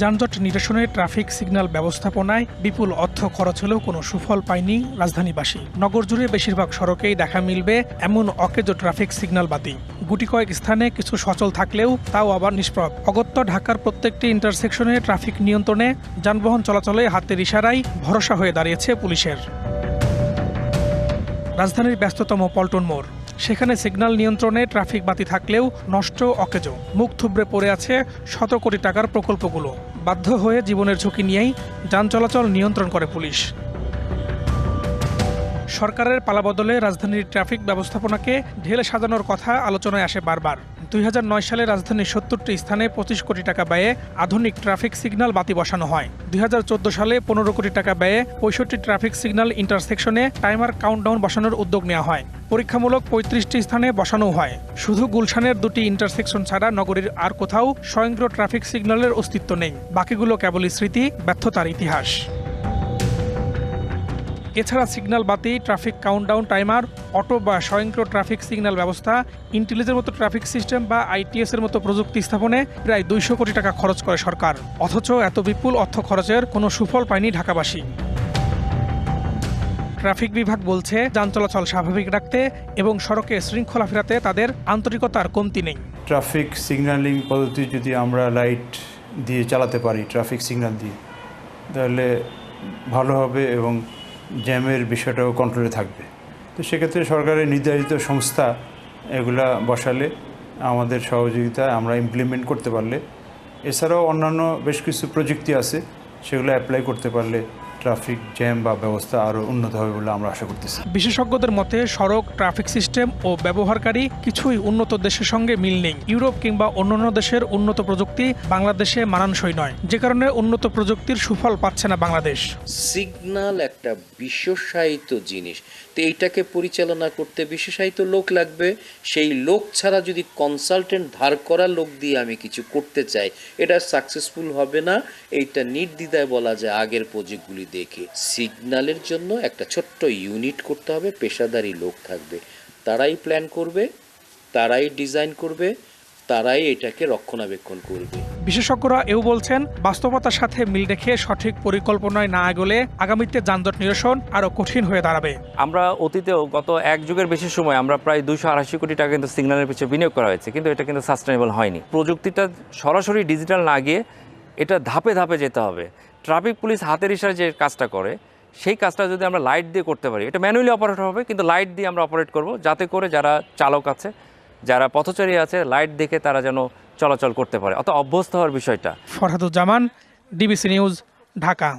যানজট নিরসনে traffic signal ব্যবস্থাপনায় বিপুল অর্থ খরচ হলেও কোনো সুফল পায়নি রাজধানীবাসী। নগর জুড়ে বেশিরভাগ সড়কেই দেখা মিলবে এমন অকেজ ট্রাফিক সিগন্যাল বাতি গুটি কয়েক স্থানে কিছু সচল থাকলেও তাও আবার নিষ্প্রভ। অগত্য, ঢাকার প্রত্যেকটি ইন্টারসেকশনে ট্রাফিক নিয়ন্ত্রণে যানবাহন চলাচলে হাতের ইশারায় ভরসা হয়ে দাঁড়িয়েছে পুলিশের। রাজধানীর ব্যস্ততম পল্টন মোড়। সেখানে সিগন্যাল নিয়ন্ত্রণে ট্রাফিক বাতি থাকলেও নষ্ট অকেজ। মুখ থুবড়ে পড়ে আছে শত কোটি টাকার প্রকল্পগুলো। বাধ্য হয়ে জীবনের ঝুঁকি নিয়েই যান চলাচল নিয়ন্ত্রণ করে পুলিশ। সরকারের পালাবদলে রাজধানীর ট্রাফিক ব্যবস্থাপনাকে ঢেলে সাজানোর কথা আলোচনায় আসে বারবার। দুই হাজার নয় সালে রাজধানীর সত্তরটি স্থানে পঁচিশ কোটি টাকা ব্যয়ে আধুনিক ট্রাফিক সিগন্যাল বাতি বসানো হয়। দুই হাজার চোদ্দ সালে পনেরো কোটি টাকা ব্যয়ে পঁয়ষট্টি ট্রাফিক সিগন্যাল ইন্টারসেকশনে টাইমার কাউন্টডাউন বসানোর উদ্যোগ নেওয়া হয়। পরীক্ষামূলক পঁয়ত্রিশটি স্থানে বসানো হয়। শুধু গুলশানের দুটি ইন্টারসেকশন ছাড়া নগরীর আর কোথাও স্বয়ংক্রিয় ট্রাফিক সিগন্যালের অস্তিত্ব নেই। বাকিগুলো কেবলই স্মৃতি, ব্যর্থতার ইতিহাস। এছাড়া সিগন্যাল বাতি, ট্রাফিক কাউন্টডাউন টাইমার অটো বা স্বয়ংক্রিয় ট্রাফিক সিগন্যাল ব্যবস্থা ইন্টেলিজের মতো ট্রাফিক সিস্টেম বা আইটিএস এর মতো প্রযুক্তি স্থাপনে প্রায় দুইশো কোটি টাকা খরচ করে সরকার। অথচ এত বিপুল অর্থ খরচের কোনো সুফল পায়নি ঢাকাবাসী। ট্রাফিক বিভাগ বলছে, যান চলাচল স্বাভাবিক রাখতে এবং সড়কে শৃঙ্খলা ফেরাতে তাদের আন্তরিকতার কমতি নেই। ট্রাফিক সিগন্যালিং পদ্ধতি যদি আমরা লাইট দিয়ে চালাতে পারি, ট্রাফিক সিগন্যাল দিয়ে, তাহলে ভালো হবে এবং জ্যামের বিষয়টাও কন্ট্রোলে থাকবে। তো সেক্ষেত্রে সরকারের নির্ধারিত সংস্থা এগুলা বসালে আমাদের সহযোগিতা আমরা ইমপ্লিমেন্ট করতে পারলে। এছাড়াও অন্যান্য বেশ কিছু প্রযুক্তি আছে, সেগুলো অ্যাপ্লাই করতে পারলে ট্রাফিক জ্যাম বা ব্যবস্থা আরও উন্নত হবে বলে আমরা আশা করতেছি। বিশেষজ্ঞদের মতে সড়ক ট্রাফিক সিস্টেম ও ব্যবহারকারী কিছুই উন্নত দেশের সঙ্গে মিল নেই। ইউরোপ কিংবা অন্যান্য দেশের উন্নত প্রযুক্তি বাংলাদেশে মানানসই নয়। যে কারণে উন্নত প্রযুক্তির সুফল পাচ্ছে না বাংলাদেশ। সিগন্যাল একটা বিশ্বসায়িত জিনিস। তো এইটাকে পরিচালনা করতে বিশেষায়িত লোক লাগবে। সেই লোক ছাড়া যদি কনসালটেন্ট ধার করা লোক দিয়ে আমি কিছু করতে চাই এটা সাকসেসফুল হবে না। এইটা নির্দ্বিধায় বলা যায় আগের প্রজেক্টগুলি দেখে সিগন্যালের জন্য একটা ছোট্ট ইউনিট করতে হবে পেশাদারি লোক থাকবে। তারাই প্ল্যান করবে তারাই ডিজাইন করবে তারাই এটাকে রক্ষণাবেক্ষণ করবে। বিশেষজ্ঞরা এও বলছেন বাস্তবতার সাথে মিল রেখে সঠিক পরিকল্পনায় না গেলে আগামীতে যানজট নিরসন আরও কঠিন হয়ে দাঁড়াবে। আমরা অতীতেও গত এক যুগের বেশি সময় আমরা প্রায় দুশো আড়াইশি কোটি টাকা কিন্তু সিগন্যালের পিছিয়ে বিনিয়োগ করা হয়েছে কিন্তু এটা কিন্তু সাস্টেনেবল হয়নি। প্রযুক্তিটা সরাসরি ডিজিটাল না গিয়ে এটা ধাপে ধাপে যেতে হবে। ট্রাফিক পুলিশ হাতের ইশারায় যে কাজটা করে, সেই কাজটা যদি আমরা লাইট দিয়ে করতে পারি, এটা ম্যানুয়ালি অপারেট হবে, কিন্তু লাইট দিয়ে আমরা অপারেট করব যাতে করে যারা চালক আছে, যারা পথচারী আছে, লাইট দেখে তারা যেন চলাচল করতে পারে। অত অভ্যস্ত হওয়ার বিষয়টা। Farhaduzzaman, DBC news, Dhaka.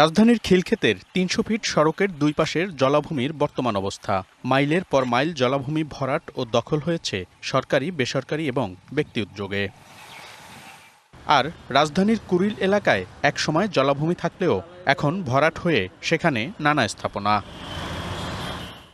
রাজধানীর খিলক্ষেতের তিনশো ফিট সড়কের দুই পাশের জলাভূমির বর্তমান অবস্থা। মাইলের পর মাইল জলাভূমি ভরাট ও দখল হয়েছে সরকারি, বেসরকারি এবং ব্যক্তি উদ্যোগে। আর রাজধানীর কুরিল এলাকায় একসময় জলাভূমি থাকলেও এখন ভরাট হয়ে সেখানে নানা স্থাপনা।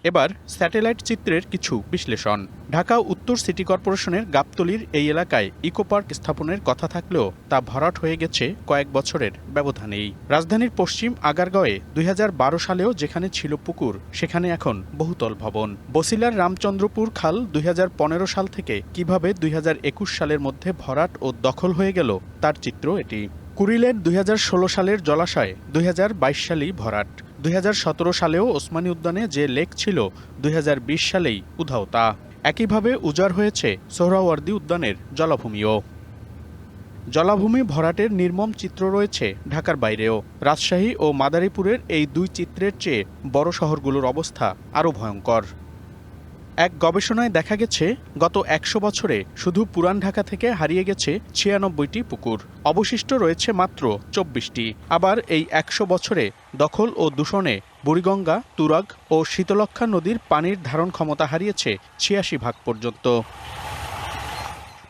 এবার স্যাটেলাইট চিত্রের কিছু বিশ্লেষণ। ঢাকা উত্তর সিটি কর্পোরেশনের গাবতলির এই এলাকায় ইকো পার্ক স্থাপনের কথা থাকলেও তা ভরাট হয়ে গেছে কয়েক বছরের ব্যবধানেই। রাজধানীর পশ্চিম আগারগাঁওয়ে দুই হাজার বারো সালেও যেখানে ছিল পুকুর, সেখানে এখন বহুতল ভবন। বসিলার রামচন্দ্রপুর খাল দুই হাজার পনেরো সাল থেকে কীভাবে দুই হাজার একুশ সালের মধ্যে ভরাট ও দখল হয়ে গেল, তার চিত্র এটি। কুড়িলের দুই সালের জলাশয় দুই হাজার বাইশ সালেই ভরাট। দুই হাজার সতেরো সালেও ওসমানী উদ্যানে যে লেক ছিল, দুই হাজার বিশ সালেই উধাও তা। একইভাবে উজাড় হয়েছে সোহরাওয়ার্দী উদ্যানের জলাভূমিও। জলাভূমি ভরাটের নির্মম চিত্র রয়েছে ঢাকার বাইরেও। রাজশাহী ও মাদারীপুরের এই দুই চিত্রের চেয়ে বড় শহরগুলোর অবস্থা আরও ভয়ঙ্কর। এক গবেষণায় দেখা গেছে, গত একশো বছরে শুধু পুরান ঢাকা থেকে হারিয়ে গেছে ছিয়ানব্বইটি পুকুর। অবশিষ্ট রয়েছে মাত্র চব্বিশটি। আবার এই একশো বছরে দখল ও দূষণে বুড়িগঙ্গা, তুরাগ ও শীতলক্ষা নদীর পানির ধারণ ক্ষমতা হারিয়েছে ছিয়াশি ভাগ পর্যন্ত।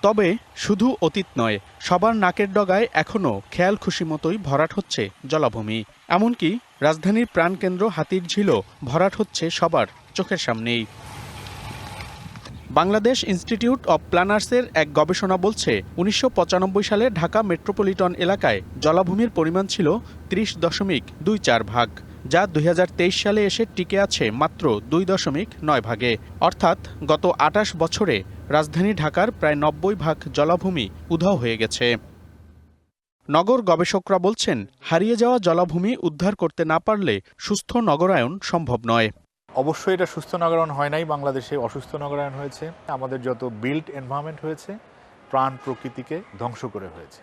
তবে শুধু অতীত নয়, সবার নাকের ডগায় এখনও খেয়াল খুশি মতোই ভরাট হচ্ছে জলাভূমি। এমনকি রাজধানীর প্রাণকেন্দ্র হাতির ঝিলও ভরাট হচ্ছে সবার চোখের সামনেই। বাংলাদেশ ইনস্টিটিউট অব প্ল্যানার্সের এক গবেষণা বলছে, উনিশশো পঁচানব্বই সালে ঢাকা মেট্রোপলিটন এলাকায় জলাভূমির পরিমাণ ছিল ত্রিশ দশমিক দুই চার ভাগ, যা দুই হাজার তেইশ সালে এসে টিকে আছে মাত্র দুই দশমিক নয় ভাগে। অর্থাৎ গত আটাশ বছরে রাজধানী ঢাকার প্রায় নব্বই ভাগ জলাভূমি উধাও হয়ে গেছে। নগর গবেষকরা বলছেন, হারিয়ে যাওয়া জলাভূমি উদ্ধার করতে না পারলে সুস্থ নগরায়ন সম্ভব নয়। অবশ্যই এটা সুস্থ নগরায়ন হয় নাই, বাংলাদেশে অসুস্থ নগরায়ন হয়েছে। আমাদের যত বিল্ট এনভায়রনমেন্ট হয়েছে, প্রাণ প্রকৃতিকে ধ্বংস করে হয়েছে।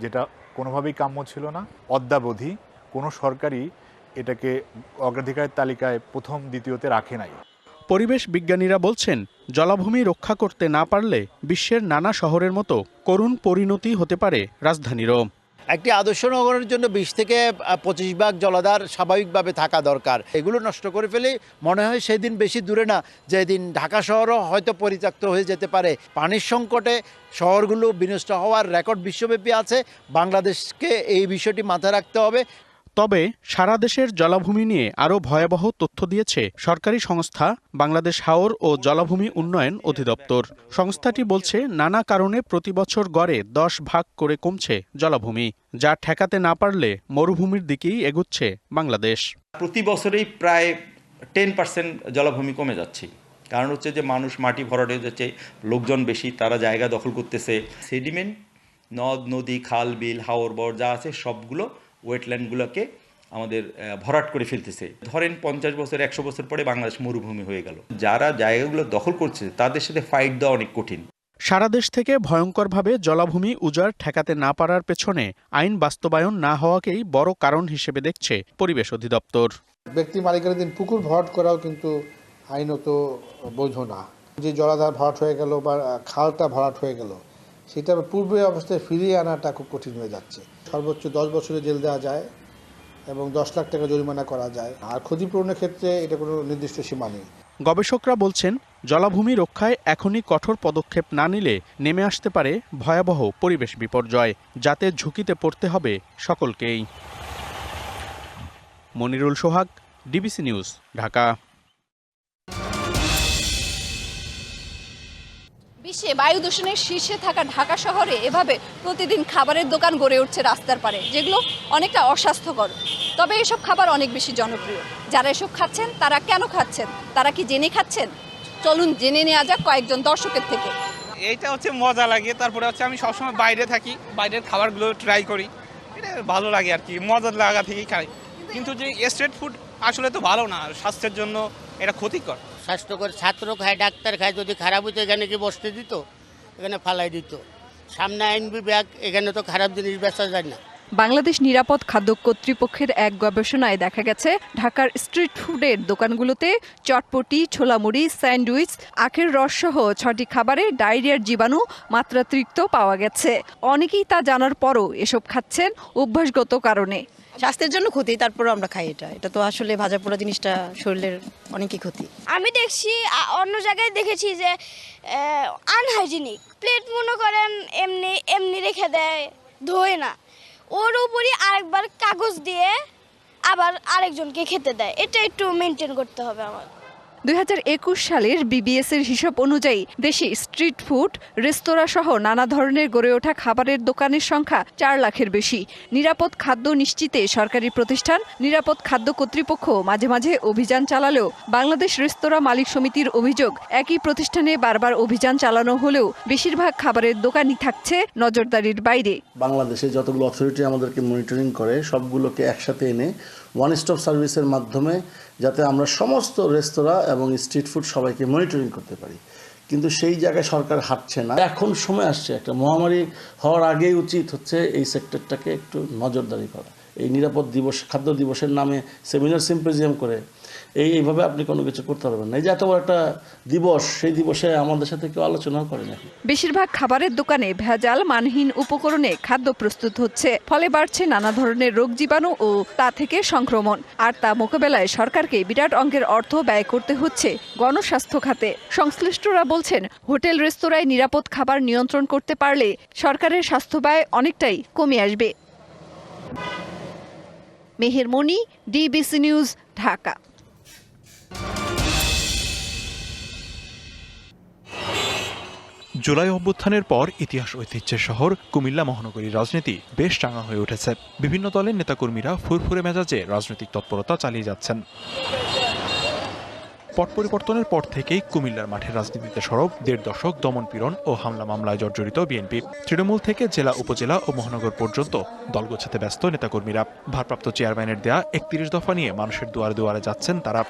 যেটা কোনোভাবেই কাম্য ছিল না, অদ্যাবধি কোনো সরকারই এটাকে অগ্রাধিকারের তালিকায় প্রথম, দ্বিতীয়তে রাখে নাই। পরিবেশ বিজ্ঞানীরা বলছেন, জলাভূমি রক্ষা করতে না পারলে বিশ্বের নানা শহরের মতো করুণ পরিণতি হতে পারে রাজধানীরও। একটি আদর্শ নগরের জন্য বিশ থেকে পঁচিশ ভাগ জলাধার স্বাভাবিকভাবে থাকা দরকার। এগুলো নষ্ট করে ফেলে মনে হয় সেদিন বেশি দূরে না, যেদিন ঢাকা শহরও হয়তো পরিত্যক্ত হয়ে যেতে পারে। পানির সংকটে শহরগুলো বিনষ্ট হওয়ার রেকর্ড বিশ্বব্যাপী আছে। বাংলাদেশকে এই বিষয়টি মাথায় রাখতে হবে। তবে সারা দেশের জলাভূমি নিয়ে আরও ভয়াবহ তথ্য দিয়েছে সরকারি সংস্থা বাংলাদেশ হাওর ও জলাভূমি উন্নয়ন অধিদপ্তর। সংস্থাটি বলছে, নানা কারণে প্রতি বছর গড়ে দশ ভাগ করে কমছে জলাভূমি, যা ঠেকাতে না পারলে মরুভূমির দিকেই এগুচ্ছে বাংলাদেশ। প্রতি বছরেই প্রায় টেন পার্সেন্ট জলাভূমি কমে যাচ্ছে। কারণ হচ্ছে যে মানুষ মাটি ভরাট হয়ে যাচ্ছে, লোকজন বেশি, তারা জায়গা দখল করতেছে। সেডিমেন্ট, নদ, নদী, খাল, বিল, হাওর, বর যা আছে সবগুলো ওয়েটল্যান্ডগুলোকে আমাদের ভরাট করে ফেলতেছে। ধরেন পঞ্চাশ বছর একশো বছর পরে বাংলাদেশ মরুভূমি হয়ে গেল। যারা জায়গাগুলো দখল করছে তাদের সাথে ফাইট দেওয়া অনেক কঠিন। সারা দেশ থেকে ভয়ঙ্করভাবে জলাভূমি উজাড় ঠেকাতে না পারার পেছনে আইন বাস্তবায়ন না হওয়াকেই বড় কারণ হিসেবে দেখছে পরিবেশ অধিদপ্তর। ব্যক্তি মালিকানাধীন পুকুর ভরাট করাও কিন্তু আইনত বৈধ না। যে জলাধার ভরাট হয়ে গেল বা খালটা ভরাট হয়ে গেল সেটা পূর্বে অবস্থায় ফিরিয়ে আনাটা খুব কঠিন হয়ে যাচ্ছে। সর্বোচ্চ দশ বছরে জেল দেওয়া যায় এবং দশ লাখ টাকা জরিমানা করা যায়। আর ক্ষতিপূরণের ক্ষেত্রে এটা কোনো নির্দিষ্ট সীমা নেই। গবেষকরা বলছেন, জলাভূমি রক্ষায় এখনই কঠোর পদক্ষেপ না নিলে নেমে আসতে পারে ভয়াবহ পরিবেশ বিপর্যয়, যাতে ঝুঁকিতে পড়তে হবে সকলকেই। Monirul Sohag, DBC news, Dhaka. বিশ্বে বায়ু দূষণের শীর্ষে থাকা ঢাকা শহরে এভাবে প্রতিদিন খাবারের দোকান গড়ে উঠছে রাস্তার পারে যেগুলো অনেকটা অস্বাস্থ্যকর। তবে এসব খাবার অনেক বেশি জনপ্রিয়। যারা এসব খাচ্ছেন তারা কেন খাচ্ছেন? তারা কি জেনে খাচ্ছেন? চলুন জেনে নেওয়া যাক কয়েকজন দর্শকের থেকে। এইটা হচ্ছে মজা লাগে তারপরে হচ্ছে আমি সবসময় বাইরে থাকি বাইরের খাবারগুলো ট্রাই করি। এটা ভালো লাগে আর কি মজার লাগা থেকেই খাই। কিন্তু যে স্ট্রিট ফুড আসলে তো ভালো না স্বাস্থ্যের জন্য এটা ক্ষতিকর। স্বাস্থ্যকর ছাত্র খায়, ডাক্তার খায়, যদি খারাপ হতো এখানে কি বসতে দিত? এখানে ফালাই দিত। সামনে আইন বিভাগ, এখানে তো খারাপ জিনিস বেচা যায় না। বাংলাদেশ নিরাপদ খাদ্য কর্তৃপক্ষের এক গবেষণায় দেখা গেছে, ঢাকার স্ট্রিট ফুডের দোকানগুলোতে চটপটি, ছোলামুড়ি, স্যান্ডউইচ, আখের রসসহ ছটি খাবারে ডায়রিয়ার জীবাণু মাত্রাতিরিক্ত পাওয়া গেছে। অনেকেই তা জানার পরও এসব খাচ্ছেন অভ্যাসগত কারণে। স্বাস্থ্যের জন্য ক্ষতি তারপরে আমরা খাই এটা। এটা তো আসলে ভাজা পোড়া জিনিসটা শরীরের অনেকই ক্ষতি। আমি দেখছি অন্য জায়গায় দেখেছি যে আনহাইজিনিক প্লেট মনে করেন এমনি এমনি রেখে দেয়, ধোয় না। ওর উপরই আরেকবার কাগজ দিয়ে আবার আরেকজনকে খেতে দেয়। এটা একটু মেনটেন করতে হবে আমার। দুই হাজার একুশ সালের বিবিএস এর হিসাব অনুযায়ী দেশে স্ট্রিট ফুড, রেস্তোরাঁ সহ নানা ধরনের গড়ে ওঠা খাবারের দোকানের সংখ্যা চার লাখের বেশি। নিরাপদ খাদ্য নিশ্চিতে সরকারি প্রতিষ্ঠান, নিরাপদ খাদ্য কর্তৃপক্ষ মাঝে মাঝে অভিযান চালালেও বাংলাদেশ রেস্তোরাঁ মালিক সমিতির অভিযোগ একই প্রতিষ্ঠানে বারবার অভিযান চালানো হলেও বেশিরভাগ খাবারের দোকানই থাকছে নজরদারির বাইরে। বাংলাদেশে যতগুলো অথরিটি আমাদেরকে মনিটরিং করে, সবগুলোকে একসাথে এনে ওয়ান স্টপ সার্ভিসের মাধ্যমে যাতে আমরা সমস্ত রেস্তোরাঁ এবং স্ট্রিট ফুড সবাইকে মনিটরিং করতে পারি। কিন্তু সেই জায়গায় সরকার হাঁটছে না। এখন সময় আসছে। একটা মহামারী হওয়ার আগেই উচিত হচ্ছে এই সেক্টরটাকে একটু নজরদারি করা। এই নিরাপদ দিবস, খাদ্য দিবসের নামে সেমিনার সিম্পোজিয়াম করে এই এইভাবে আপনি কোনো কিছু করতে পারবেন না। এই যে এত বড় একটা দিবস, সেই দিবসে আমাদের সাথে কেউ আলোচনাও করে না। বেশিরভাগ খাবারের দোকানে ভেজাল, মানহীন উপকরণে খাদ্য প্রস্তুত হচ্ছে। ফলে বাড়ছে নানা ধরনের রোগ জীবাণু ও তা থেকে সংক্রমণ। আর তা মোকাবেলায় সরকারকে বিরাট অঙ্কের অর্থ ব্যয় করতে হচ্ছে গণস্বাস্থ্য খাতে। সংশ্লিষ্টরা বলছেন, হোটেল, রেস্তোরাঁয় নিরাপদ খাবার নিয়ন্ত্রণ করতে পারলে সরকারের স্বাস্থ্য ব্যয় অনেকটাই কমে আসবে। Meher Moni DBC news, Dhaka. July অভ্যুত্থানের পর ইতিহাস ঐতিহ্যের শহর কুমিল্লা মহানগরীর রাজনীতি বেশ চাঙা হয়ে উঠেছে। বিভিন্ন দলের নেতাকর্মীরা ফুরফুরে মেজাজে রাজনৈতিক তৎপরতা চালিয়ে যাচ্ছেন। পট পরিবর্তনের পর থেকেই কুমিল্লার মাঠের রাজনীতিতে সরব দেড় দশক দমনপীড়ন ও হামলা মামলায় জর্জরিত বিএনপি। তৃণমূল থেকে জেলা, উপজেলা ও মহানগর পর্যন্ত দল গোছাতে ব্যস্ত নেতাকর্মীরা। ভারপ্রাপ্ত চেয়ারম্যানের দেয়া একত্রিশ দফা নিয়ে মানুষের দুয়ারে দুয়ারে যাচ্ছেন তারা।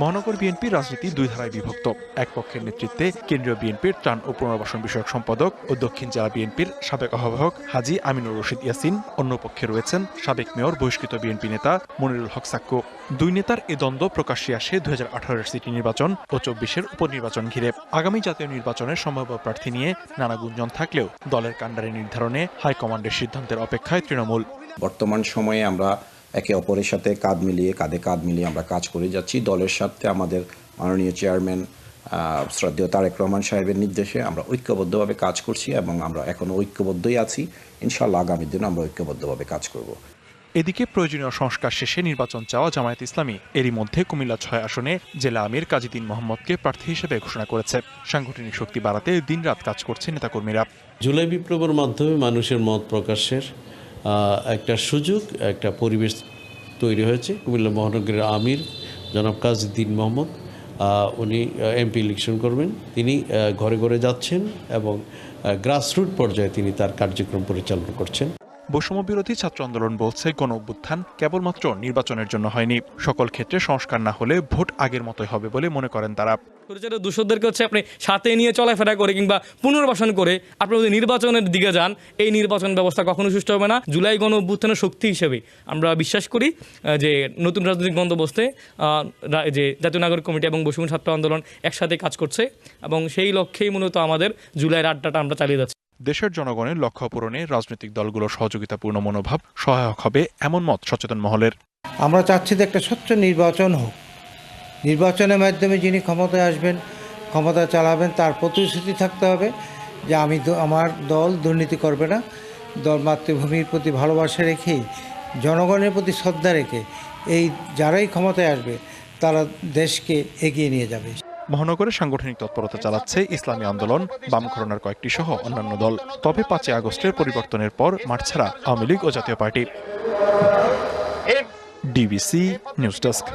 মহানগর বিএনপির রাজনীতি দুই ধারায় বিভক্ত। এক পক্ষের নেতৃত্বে কেন্দ্রীয় বিএনপির ত্রাণ ও পুনর্বাসন বিষয়ক সম্পাদক ও দক্ষিণ জেলা বিএনপির সাবেক আহ্বায়ক হাজি আমিনুর রশিদ ইয়াসিন, অন্য পক্ষে রয়েছেন সাবেক মেয়র বহিষ্কৃত বিএনপি নেতা মনিরুল হক সাক্কু দুই নেতার এ দ্বন্দ্ব প্রকাশ্যে আসে দুই হাজার সিটি নির্বাচন ও চব্বিশের উপনির্বাচন ঘিরে। আগামী জাতীয় নির্বাচনের সম্ভাব্য প্রার্থী নিয়ে নানা গুঞ্জন থাকলেও দলের কাণ্ডারি নির্ধারণে হাইকমান্ডের সিদ্ধান্তের অপেক্ষায় তৃণমূল। বর্তমান সময়ে আমরা একে অপরের সাথে কাঁধ মিলিয়ে কাঁধে কাঁধ মিলিয়ে আমরা কাজ করে যাচ্ছি। দলের সাথে আমাদের মাননীয় চেয়ারম্যান আহ, শ্রদ্ধেয় তারেক রহমান সাহেবের নির্দেশে আমরা ঐক্যবদ্ধভাবে কাজ করছি এবং আমরা এখনও ঐক্যবদ্ধই আছি। ইনশাল্লাহ আগামী দিনে আমরা ঐক্যবদ্ধভাবে কাজ করব। এদিকে প্রয়োজনীয় সংস্কার শেষে নির্বাচন চাওয়া জামায়াত ইসলামী এরই মধ্যে কুমিল্লা ছয় আসনে জেলা আমির কাজীদিন মোহাম্মদকে প্রার্থী হিসেবে ঘোষণা করেছে। সাংগঠনিক শক্তি বাড়াতে দিনরাত কাজ করছে নেতাকর্মীরা। জুলাই বিপ্লবের মাধ্যমে মানুষের মত প্রকাশের একটা সুযোগ, একটা পরিবেশ তৈরি হয়েছে। কুমিল্লা মহানগরের আমির জনাব কাজীদ্দিন মোহাম্মদ উনি এমপি ইলেকশন করবেন। তিনি ঘরে ঘরে যাচ্ছেন এবং গ্রাসরুট পর্যায়ে তিনি তার কার্যক্রম পরিচালনা করছেন। বৈষম্য বিরোধী ছাত্র আন্দোলন বলছে, গণ অভ্যুত্থান কেবলমাত্র নির্বাচনের জন্য হয়নি। সকল ক্ষেত্রে সংস্কার না হলে ভোট আগের মতোই হবে বলে মনে করেন তারা। ছোটো দূষকদেরকে হচ্ছে আপনি সাথে নিয়ে চলাফেরা করে কিংবা পুনর্বাসন করে আপনি যদি নির্বাচনের দিকে যান, এই নির্বাচন ব্যবস্থা কখনো সুষ্ঠু হবে না। জুলাই গণ অভ্যুত্থানের শক্তি হিসেবে আমরা বিশ্বাস করি যে নতুন রাজনৈতিক বন্দোবস্তে যে জাতীয় নাগরিক কমিটি এবং বৈষম্য ছাত্র আন্দোলন একসাথে কাজ করছে এবং সেই লক্ষ্যেই মূলত আমাদের জুলাইয়ের আড্ডাটা আমরা চালিয়ে যাচ্ছি। দেশের জনগণের লক্ষ্য পূরণে রাজনৈতিক দলগুলোর সহযোগিতাপূর্ণ মনোভাব সহায়ক হবে এমন মত সচেতন মহলের। আমরা চাচ্ছি যে একটা স্বচ্ছ নির্বাচন হোক। নির্বাচনের মাধ্যমে যিনি ক্ষমতায় আসবেন, ক্ষমতা চালাবেন, তার প্রতিশ্রুতি থাকতে হবে যে আমি আমার দল দুর্নীতি করবে না। দল মাতৃভূমির প্রতি ভালোবাসা রেখেই জনগণের প্রতি শ্রদ্ধা রেখে এই যারাই ক্ষমতায় আসবে, তারা দেশকে এগিয়ে নিয়ে যাবে। মহানগরে সাংগঠনিক তৎপরতা চালাচ্ছে ইসলামী আন্দোলন, বাম ঘরনার কয়েকটি সহ অন্যান্য দল। তবে পাঁচই আগস্টের পরিবর্তনের পর মাঠ ছাড়া আওয়ামী লীগ ও জাতীয় পার্টি। DBC news desk.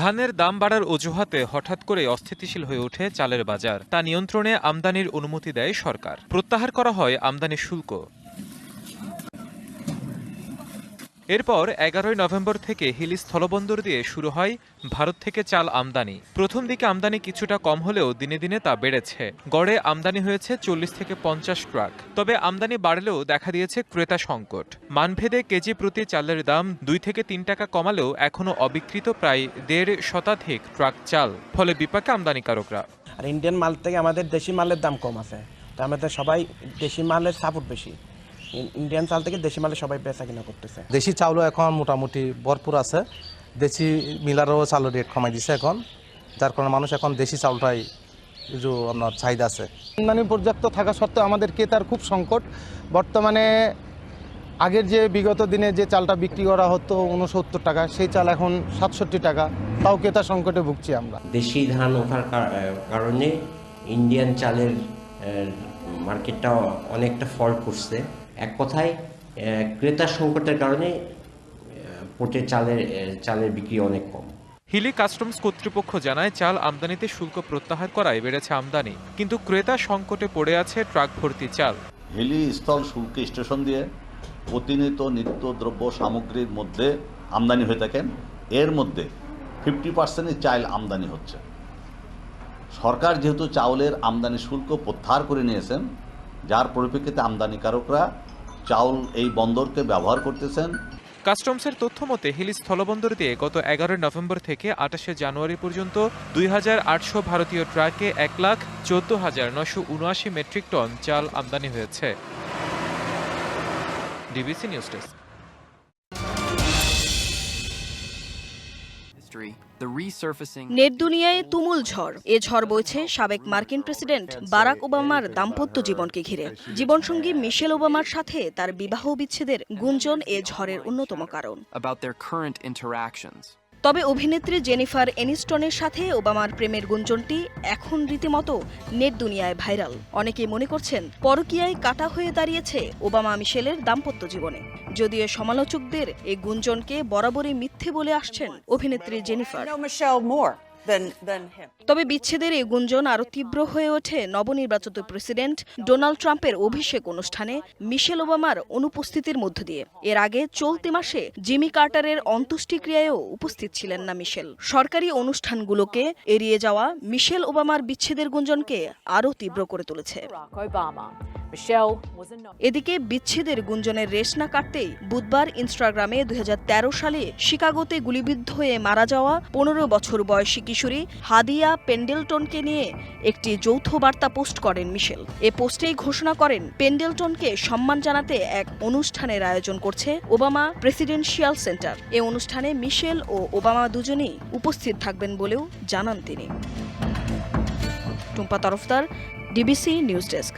ধানের দাম বাড়ার অজুহাতে হঠাৎ করে অস্থিতিশীল হয়ে ওঠে চালের বাজার। তা নিয়ন্ত্রণে আমদানির অনুমতি দেয় সরকার। প্রত্যাহার করা হয় আমদানি শুল্ক। এরপর এগারোই নভেম্বর থেকে হিলি স্থলবন্দর দিয়ে শুরু হয় ভারত থেকে চাল আমদানি। প্রথম দিকে আমদানি কিছুটা কম হলেও দিনে দিনে তা বেড়েছে। গড়ে আমদানি হয়েছে চল্লিশ থেকে পঞ্চাশ ট্রাক। তবে আমদানি বাড়লেও দেখা দিয়েছে ক্রেতা সংকট। মানভেদে কেজি প্রতি চালের দাম দুই থেকে তিন টাকা কমালেও এখনও অবিকৃত প্রায় দেড় শতাধিক ট্রাক চাল, ফলে বিপাকে আমদানিকারকরা। আর ইন্ডিয়ান মাল থেকে আমাদের দেশি মালের দাম কম আছে। তো আমাদের সবাই দেশি মালের সাপোর্ট বেশি। ইন্ডিয়ান চাল থেকে দেশি মালে সবাই বেচা কিনা করতেছে। দেশি চাউলও এখন মোটামুটি ভরপুর আছে। দেশি মিলারও চাউলের রেট কমাই দিছে এখন যার কারণে মানুষ এখন দেশি চাউলটাই যে আপনার চাহিদা আছে। আমদানি পর্যাপ্ত থাকা সত্ত্বেও আমাদের ক্রেতার খুব সংকট। বর্তমানে আগের যে বিগত দিনে যে চালটা বিক্রি করা হতো উনসত্তর টাকা সেই চাল এখন সাতষট্টি টাকা। তাও ক্রেতা সংকটে ভুগছি আমরা। দেশি ধান ওঠার কারণে ইন্ডিয়ান চালের মার্কেটটা অনেকটা ফল করছে। এক কথায় ক্রেতার সংকটের কারণে পোর্টের চালের চালের বিক্রি অনেক কম। হিলি কাস্টমস কর্তৃপক্ষ জানায় চাল আমদানিতে শুল্ক প্রত্যাহার করায় বেড়েছে আমদানি। কিন্তু ক্রেতা সংকটে পড়ে আছে ট্রাক ভর্তি চাল। হিলি স্থল শুল্ক স্টেশন দিয়ে প্রতিনিয়ত নিত্য দ্রব্য সামগ্রীর মধ্যে আমদানি হয়ে থাকেন। এর মধ্যে ফিফটি পার্সেন্টই চাল আমদানি হচ্ছে। সরকার যেহেতু চাউলের আমদানি শুল্ক প্রত্যাহার করে নিয়েছেন যার পরিপ্রেক্ষিতে আমদানিকারকরা চাউল এই বন্দরকে ব্যবহার করতেছেন। কাস্টমসের তথ্য মতে হিলি স্থলবন্দর দিয়ে গত এগারোই নভেম্বর থেকে আঠাশে জানুয়ারি পর্যন্ত দুই হাজার আটশো ভারতীয় ট্রাকে এক লাখ চোদ্দ হাজার নশো উনআশি মেট্রিক টন চাল আমদানি হয়েছে। DBC news desk. নেট দুনিয়ায় তুমুল ঝড়। এ ঝড় বইছে সাবেক মার্কিন প্রেসিডেন্ট বারাক ওবামার দাম্পত্য জীবনকে ঘিরে। জীবনসঙ্গী মিশেল ওবামার সাথে তার বিবাহ বিচ্ছেদের গুঞ্জন এ ঝড়ের অন্যতম কারণ। তবে অভিনেত্রী জেনিফার এনিস্টনের সাথে ওবামার প্রেমের গুঞ্জনটি এখন রীতিমতো নেট দুনিয়ায় ভাইরাল। অনেকেই মনে করছেন পরকীয়ায় কাটা হয়ে দাঁড়িয়েছে ওবামা মিশেলের দাম্পত্য জীবনে। যদিও সমালোচকদের এই গুঞ্জনকে বরাবরই মিথ্যে বলে আসছেন অভিনেত্রী জেনিফার। তবে বিচ্ছেদের এই গুঞ্জন আরও তীব্র হয়ে ওঠে নবনির্বাচিত প্রেসিডেন্ট ডোনাল্ড ট্রাম্পের অভিষেক অনুষ্ঠানে মিশেল ওবামার অনুপস্থিতির মধ্য দিয়ে। এর আগে চলতি মাসে জিমি কার্টারের অন্ত্যেষ্টিক্রিয়ায়ও উপস্থিত ছিলেন না মিশেল। সরকারি অনুষ্ঠানগুলোকে এড়িয়ে যাওয়া মিশেল ওবামার বিচ্ছেদের গুঞ্জনকে আরও তীব্র করে তুলেছে। এদিকে বিচ্ছেদের গুঞ্জনের রেশ না কাটতেই বুধবার ইনস্টাগ্রামে দু হাজার তেরো সালে শিকাগোতে গুলিবিদ্ধ হয়ে মারা যাওয়া পনেরো বছর বয়সী কিশোরী হাদিয়া পেন্ডেলটনকে নিয়ে একটি যৌথ বার্তা পোস্ট করেন মিশেল। এ পোস্টেই ঘোষণা করেন, পেন্ডেলটনকে সম্মান জানাতে এক অনুষ্ঠানের আয়োজন করছে ওবামা প্রেসিডেন্সিয়াল সেন্টার। এ অনুষ্ঠানে মিশেল ও ওবামা দুজনেই উপস্থিত থাকবেন বলেও জানান তিনি। Tumpa Tarafdar, DBC news desk.